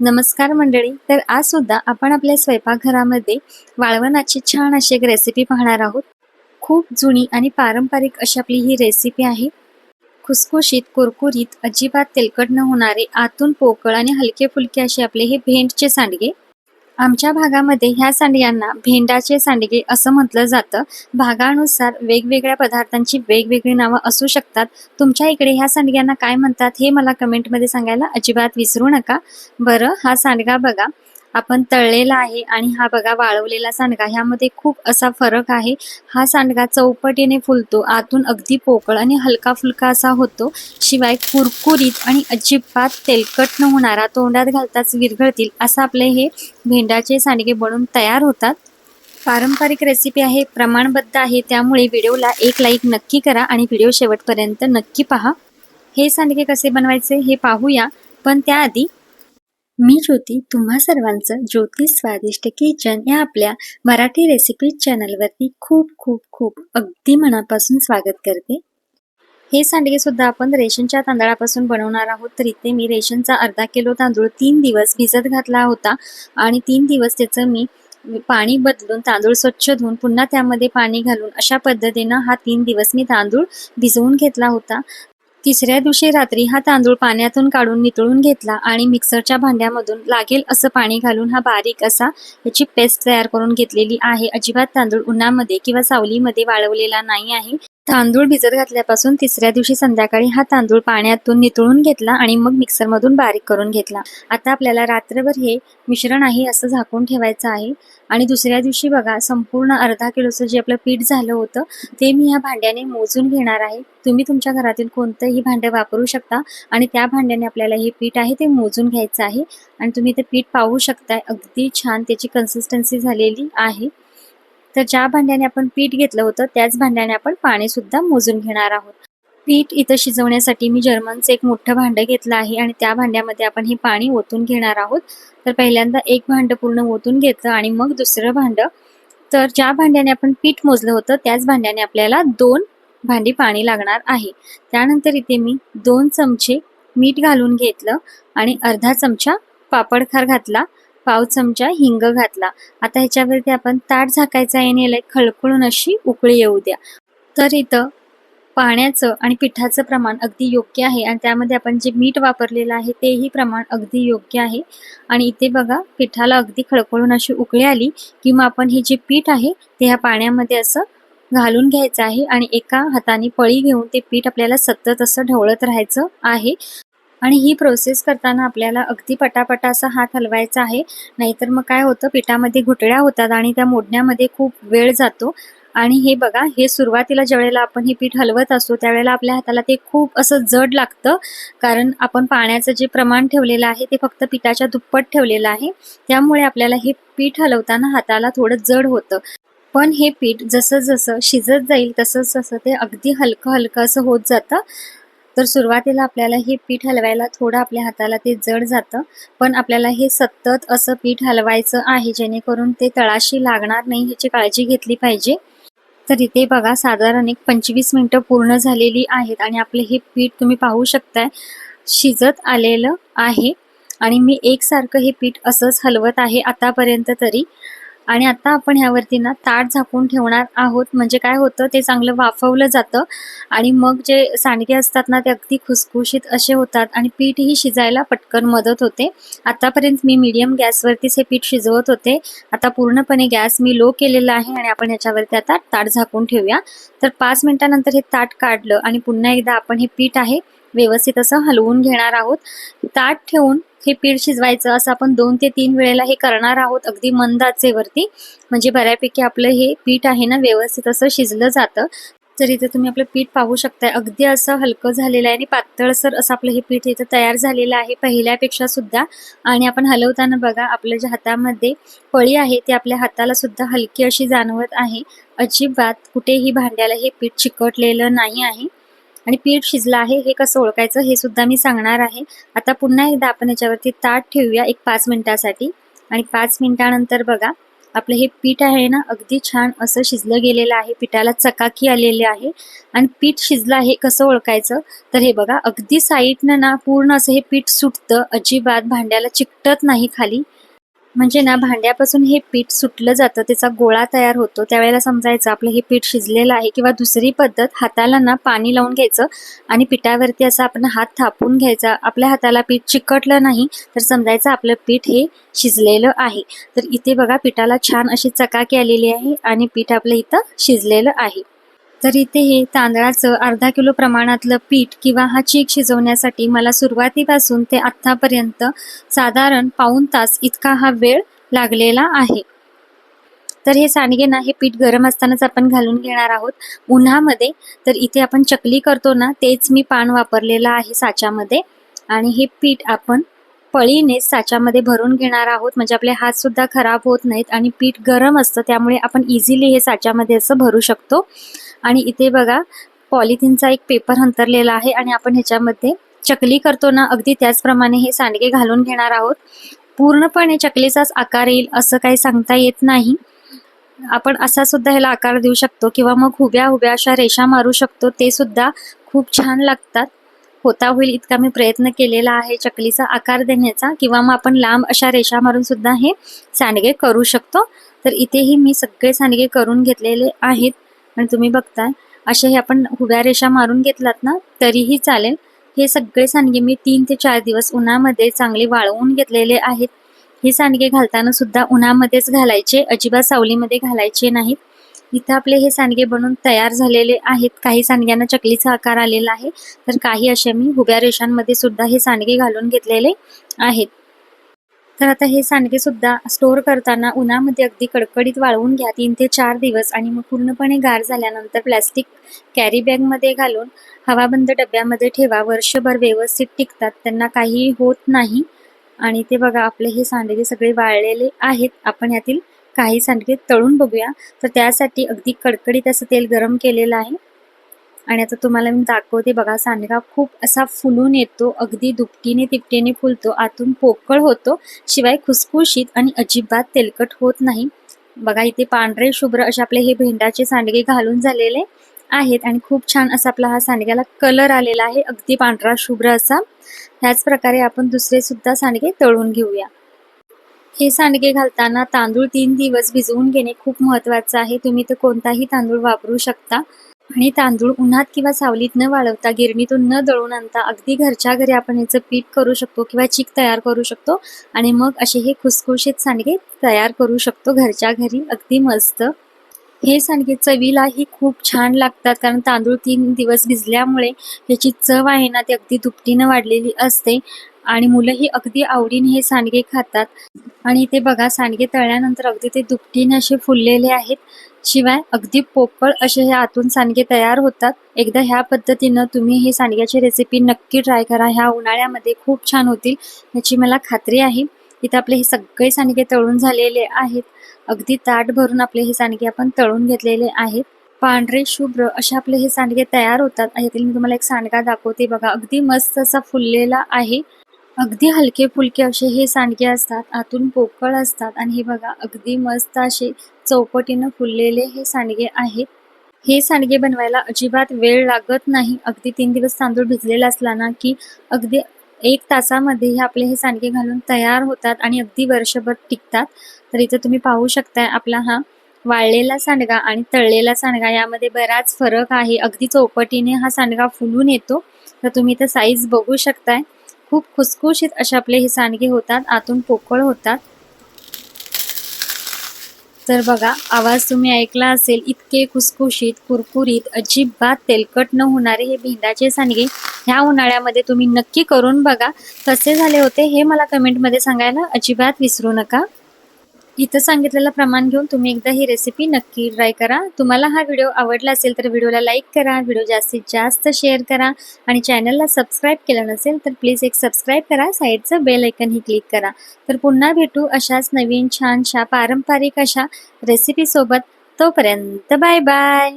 नमस्कार मंडळी तर आज सुद्धा आपण आपल्या स्वयंपाकघरामध्ये वाळवणाची छान अशी एक रेसिपी पाहणार आहोत. खूप जुनी आणि पारंपरिक अशी आपली ही रेसिपी आहे. खुसखुशीत कुरकुरीत अजिबात तेलकट न होणारे आतून पोकळ आणि हलके फुलके असे आपले हे भेंडचे सांडगे. आमच्या भागामध्ये ह्या सांडग्यांना भेंडाचे सांडगे असं म्हटलं जातं. भागानुसार वेगवेगळ्या पदार्थांची वेगवेगळी नावं असू शकतात. तुमच्या इकडे ह्या सांडग्यांना काय म्हणतात हे मला कमेंटमध्ये सांगायला अजिबात विसरू नका. बरं हा सांडगा बघा. आपण तळलेला आहे आणि हा बघा वाळवलेला सांडगा. ह्यामध्ये खूप असा फरक आहे. हा सांडगा चौपटीने फुलतो. आतून अगदी पोकळ आणि हलका फुलका असा होतो. शिवाय कुरकुरीत आणि अजिबात तेलकट न होणारा तोंडात घालताच विरघळतील असं आपले हे भेंडाचे सांडगे बनून तयार होतात. पारंपरिक रेसिपी आहे प्रमाणबद्ध आहे. त्यामुळे व्हिडिओला एक लाईक नक्की करा आणि व्हिडिओ शेवटपर्यंत नक्की पहा. हे सांडगे कसे बनवायचे हे पाहूया. पण त्याआधी मी ज्योती तुम्हा सर्वांचं ज्योतिष स्वादिष्ट किचन या आपल्या मराठी रेसिपी चॅनलवरती खूप खूप खूप अगदी मनापासून स्वागत करते. हे सांडगे सुद्धा आपण रेशनच्या तांदळापासून बनवणार आहोत. तर इथे मी रेशनचा अर्धा किलो तांदूळ तीन दिवस भिजत घातला होता आणि तीन दिवस त्याचं मी पाणी बदलून तांदूळ स्वच्छ धुवून पुन्हा त्यामध्ये पाणी घालून अशा पद्धतीनं हा तीन दिवस मी तांदूळ भिजवून घेतला होता. तिसऱ्या दिवशी रात्री हा तांदूळ पाण्यातून काढून नितळून घेतला आणि मिक्सरच्या भांड्यामधून लागेल असं पाणी घालून हा बारीक असा याची पेस्ट तयार करून घेतलेली आहे. अजिबात तांदूळ उन्हामध्ये किंवा सावलीमध्ये वाळवलेला नाही आहे. तांदूळ भिजत घातल्यापासून तिसऱ्या दिवशी संध्याकाळी हा तांदूळ पाण्यातून नितळून घेतला आणि मग मिक्सरमधून बारीक करून घेतला. आता आपल्याला रात्रभर हे मिश्रण आहे असं झाकून ठेवायचं आहे. आणि दुसऱ्या दिवशी बघा संपूर्ण अर्धा किलोचं जे आपलं पीठ झालं होतं ते मी ह्या भांड्याने मोजून घेणार आहे. तुम्ही तुमच्या घरातील कोणतंही भांडं वापरू शकता आणि त्या भांड्याने आपल्याला हे पीठ आहे ते मोजून घ्यायचं आहे. आणि तुम्ही ते पीठ पाहू शकताय. अगदी छान त्याची कन्सिस्टन्सी झालेली आहे. तर ज्या भांड्याने आपण पीठ घेतलं होतं त्याच भांड्याने आपण पाणी सुद्धा मोजून घेणार आहोत. पीठ इथं शिजवण्यासाठी मी जर्मनचं एक मोठं भांडं घेतलं आहे आणि त्या भांड्यामध्ये आपण हे पाणी ओतून घेणार आहोत. तर पहिल्यांदा एक भांडं पूर्ण ओतून घेतलं आणि मग दुसरं भांडं. तर ज्या भांड्याने आपण पीठ मोजलं होतं त्याच भांड्याने आपल्याला दोन भांडी पाणी लागणार आहे. त्यानंतर इथे मी दोन चमचे मीठ घालून घेतलं आणि अर्धा चमचा पापडखार घातला. पाव चमचा हिंग घातला. आता ह्याच्यावरती आपण ताट झाकायचं आहे आणि याला खळखळून अशी उकळी येऊ द्या. तर इथं पाण्याचं आणि पिठाचं प्रमाण अगदी योग्य आहे आणि त्यामध्ये आपण जे मीठ वापरलेलं आहे तेही प्रमाण अगदी योग्य आहे. आणि इथे बघा पिठाला अगदी खळखळून अशी उकळी आली की मग आपण हे जे पीठ आहे ते ह्या पाण्यामध्ये असं घालून घ्यायचं आहे आणि एका हाताने पळी घेऊन ते पीठ आपल्याला सतत असं ढवळत राहायचं आहे. आणि ही प्रोसेस करताना आपल्याला अगदी पटापटा असा हात हलवायचा आहे. नाहीतर मग काय होतं पिठामध्ये घुटळ्या होतात आणि त्या मोडण्यामध्ये खूप वेळ जातो. आणि हे बघा हे सुरुवातीला ज्यावेळेला आपण हे पीठ हलवत असतो त्यावेळेला आपल्या हाताला ते खूप असं जड लागतं. कारण आपण पाण्याचं जे प्रमाण ठेवलेलं आहे ते फक्त पिठाच्या दुप्पट ठेवलेलं आहे. त्यामुळे आपल्याला हे पीठ हलवताना हाताला थोडं जड होतं. पण हे पीठ जसं जसं शिजत जाईल तसं तसं ते अगदी हलकं हलकं असं होत जातं. तर सुरुवातीला आपल्याला हे पीठ हलवायला थोडं आपल्या हाताला ते जड जातं पण आपल्याला हे सतत असं पीठ हलवायचं आहे जेणेकरून ते तळाशी लागणार नाही ह्याची काळजी घेतली पाहिजे. तर इथे बघा साधारण एक पंचवीस मिनटं पूर्ण झालेली आहेत आणि आपले हे पीठ तुम्ही पाहू शकताय शिजत आलेलं आहे. आणि मी एकसारखं हे पीठ असंच हलवत आहे आतापर्यंत तरी. आणि आता आपण ह्यावरती ना ताट झाकून ठेवणार आहोत. म्हणजे काय होतं ते चांगलं वाफवलं जातं आणि मग जे सांडगे असतात ना ते अगदी खुसखुशीत असे होतात आणि पीठही शिजायला पटकन मदत होते. आतापर्यंत मी मीडियम गॅसवरतीच हे पीठ शिजवत होते. आता पूर्णपणे गॅस मी लो केलेला आहे आणि आपण ह्याच्यावरती आता ताट झाकून ठेवूया. तर पाच मिनिटानंतर हे ताट काढलं आणि पुन्हा एकदा आपण हे पीठ आहे व्यवस्थित असं हलवून घेणार आहोत. ताट ठेवून हे पीठ शिजवायचं. असं आपण दोन ते तीन वेळेला हे करणार आहोत अगदी मंदाचेवरती म्हणजे बऱ्यापैकी आपलं हे पीठ आहे ना व्यवस्थित असं शिजलं जातं. तर इथे तुम्ही आपलं पीठ पाहू शकताय. अगदी असं हलकं झालेलं आहे आणि पातळसर असं आपलं हे पीठ इथं तयार झालेलं आहे पहिल्यापेक्षा सुद्धा. आणि आपण हलवताना बघा आपल्या ज्या हातामध्ये पळी आहे ती आपल्या हाताला सुद्धा हलकी अशी जाणवत आहे. अजिबात कुठेही भांड्याला हे पीठ चिकटलेलं नाही आहे. आणि पीठ शिजलं आहे हे कसं ओळखायचं हे सुद्धा मी सांगणार आहे. आता पुन्हा एकदा आपण याच्यावरती ताट ठेवूया एक पाच मिनिटासाठी. आणि पाच मिनिटानंतर बघा आपलं हे पीठ आहे ना अगदी छान असं शिजलं गेलेलं आहे. पिठाला चकाकी आलेली आहे. आणि पीठ शिजलं आहे कसं ओळखायचं? तर हे बघा अगदी साईडनं ना पूर्ण असं हे पीठ सुटतं. अजिबात भांड्याला चिकटत नाही खाली. म्हणजे ना भांड्यापासून हे पीठ सुटलं जातं त्याचा गोळा तयार होतो त्यावेळेला समजायचं आपलं हे पीठ शिजलेलं आहे किंवा दुसरी पद्धत हाताला ना पाणी लावून घ्यायचं आणि पिठावरती असं आपण हात थापून घ्यायचा. आपल्या हाताला पीठ चिकटलं नाही तर समजायचं आपलं पीठ हे शिजलेलं आहे. तर इथे बघा पिठाला छान अशी चकाकी आलेली आहे आणि पीठ आपलं इथं शिजलेलं आहे. तर इथे हे तांदळाचं अर्धा किलो प्रमाणातलं पीठ किंवा हा चीक शिजवण्यासाठी मला सुरुवातीपासून ते आत्तापर्यंत साधारण पाऊण तास इतका हा वेळ लागलेला आहे. तर हे सांडगे ना हे पीठ गरम असतानाच आपण घालून घेणार आहोत. उन्हामध्ये तर इथे आपण चकली करतो ना तेच मी पान वापरलेलं आहे साच्यामध्ये. आणि हे पीठ आपण पळीने साच्यामध्ये भरून घेणार आहोत. म्हणजे आपले हात सुद्धा खराब होत नाहीत आणि पीठ गरम असतं त्यामुळे आपण इझिली हे साच्यामध्ये असं भरू शकतो. आणि इथे बघा पॉलिथिनचा एक पेपर अंतरलेला आहे आणि आपण ह्याच्यामध्ये चकली करतो ना अगदी त्याचप्रमाणे हे सांडगे घालून घेणार आहोत. पूर्णपणे चकलीचाच आकार येईल असं काही सांगता येत नाही. आपण असा सुद्धा ह्याला आकार देऊ शकतो किंवा मग हुब्या हुब्या अशा रेषा मारू शकतो ते सुद्धा खूप छान लागतात. होता होईल इतका मी प्रयत्न केलेला आहे चकलीचा आकार देण्याचा किंवा मग आपण लांब अशा रेषा मारून सुद्धा हे सांडगे करू शकतो. तर इथेही मी सगळे सांडगे करून घेतलेले आहेत. आणि तुम्ही बघताय असे हे आपण उभ्या रेषा मारून घेतलात ना तरीही चालेल. हे सगळे सांडगे मी तीन ते चार दिवस उन्हामध्ये चांगले वाळवून घेतलेले आहेत. हे सांडगे घालताना सुद्धा उन्हामध्येच घालायचे अजिबात सावलीमध्ये घालायचे नाहीत. इथं आपले हे सांडगे बनून तयार झालेले आहेत. काही सांडग्यांना चकलीचा आकार आलेला आहे तर काही असे मी उभ्या रेषांमध्ये सुद्धा हे सांडगे घालून घेतलेले आहेत. तर आता हे सांडगे सुद्धा स्टोअर करताना उन्हामध्ये अगदी कडकडीत वाळवून घ्या. तीन ते चार दिवस आणि मग पूर्णपणे गार झाल्यानंतर प्लॅस्टिक कॅरी बॅगमध्ये घालून हवाबंद डब्यामध्ये ठेवा. वर्षभर व्यवस्थित टिकतात. त्यांना काहीही होत नाही. आणि ते बघा आपले हे सांडगे सगळे वाळलेले आहेत. आपण यातील काही सांडगे तळून बघूया. तर त्यासाठी अगदी कडकडीत असं तेल गरम केलेलं आहे. आणि आता तुम्हाला मी दाखवते बघा सांडगा खूप असा फुलून येतो अगदी दुपटीने तिपटीने फुलतो आतून पोकळ होतो शिवाय खुसखुशीत आणि अजिबात तेलकट होत नाही. बघा इथे पांढरे शुभ्र असे आपले हे भेंडाचे सांडगे घालून झालेले आहेत आणि खूप छान असा आपला हा सांडग्याला कलर आलेला आहे अगदी पांढरा शुभ्र असा. ह्याच प्रकारे आपण दुसरे सुद्धा सांडगे तळून घेऊया. हे सांडगे घालताना तांदूळ तीन दिवस भिजवून घेणे खूप महत्वाचं आहे तुम्ही तर कोणताही तांदूळ वापरू शकता. आणि तांदूळ उन्हात किंवा सावलीत न वाळवता गिरणीतून न दळून आणता अगदी घरच्या घरी आपण याचं पीठ करू शकतो किंवा चीक तयार करू शकतो आणि मग असे हे खुसखुशीत सांडगे तयार करू शकतो घरच्या घरी. अगदी मस्त. हे सांडगे चवीलाही खूप छान लागतात कारण तांदूळ तीन दिवस भिजल्यामुळे ह्याची चव आहे ना ती अगदी दुपटीनं वाढलेली असते आणि मुलंही अगदी आवडीने हे सांडगे खातात. आणि ते बघा सांडगे तळल्यानंतर अगदी ते दुपटीने असे फुललेले आहेत. शिवाय अगदी पोकळ असे हे आतून सांडगे तयार होतात. एकदा ह्या पद्धतीनं तुम्ही हे सांडग्याची रेसिपी नक्की ट्राय करा. ह्या उन्हाळ्यामध्ये खूप छान होतील याची मला खात्री आहे. इथं आपले हे सगळे सांडगे तळून झालेले आहेत. अगदी ताट भरून आपले हे सांडगे आपण तळून घेतलेले आहेत. पांढरे शुभ्र असे आपले हे सांडगे तयार होतात. यातील मी तुम्हाला एक सांडगा दाखवते. बघा अगदी मस्त असा फुललेला आहे. अगदी हलके फुलके असे हे सांडगे असतात आतून पोकळ असतात आणि हे बघा अगदी मस्त असे चौपटीनं फुललेले हे सांडगे आहेत. हे सांडगे बनवायला अजिबात वेळ लागत नाही. अगदी तीन दिवस तांदूळ भिजलेला असला ना की अगदी एक तासामध्ये हे आपले हे सांडगे घालून तयार होतात आणि अगदी वर्षभर टिकतात. तर इथं तुम्ही पाहू शकताय आपला हा वाळलेला सांडगा आणि तळलेला सांडगा. यामध्ये बराच फरक आहे. अगदी चौपटीने हा सांडगा फुलून येतो. तर तुम्ही इथं साईज बघू शकताय. खूप खुसखुशीत असे आपले हे सांडगे होतात आतून पोकळ होतात. तर बघा आवाज तुम्ही ऐकला असेल इतके खुसखुशीत कुरकुरीत अजिबात तेलकट न होणारे हे भेंडाचे सांडगे ह्या उन्हाळ्यामध्ये तुम्ही नक्की करून बघा. कसे झाले होते हे मला कमेंटमध्ये सांगायला अजिबात विसरू नका. इथं सांगितलेलं प्रमाण घेऊन तुम्ही एकदा ही रेसिपी नक्की ट्राय करा. तुम्हाला हा व्हिडिओ आवडला असेल तर व्हिडिओला लाईक करा व्हिडिओ जास्तीत जास्त शेअर करा आणि चॅनलला सबस्क्राईब केलं नसेल तर प्लीज एक सबस्क्राईब करा साईडचं बेल ऐकनही क्लिक करा. तर पुन्हा भेटू अशाच नवीन छानशा पारंपरिक अशा रेसिपीसोबत तोपर्यंत बाय बाय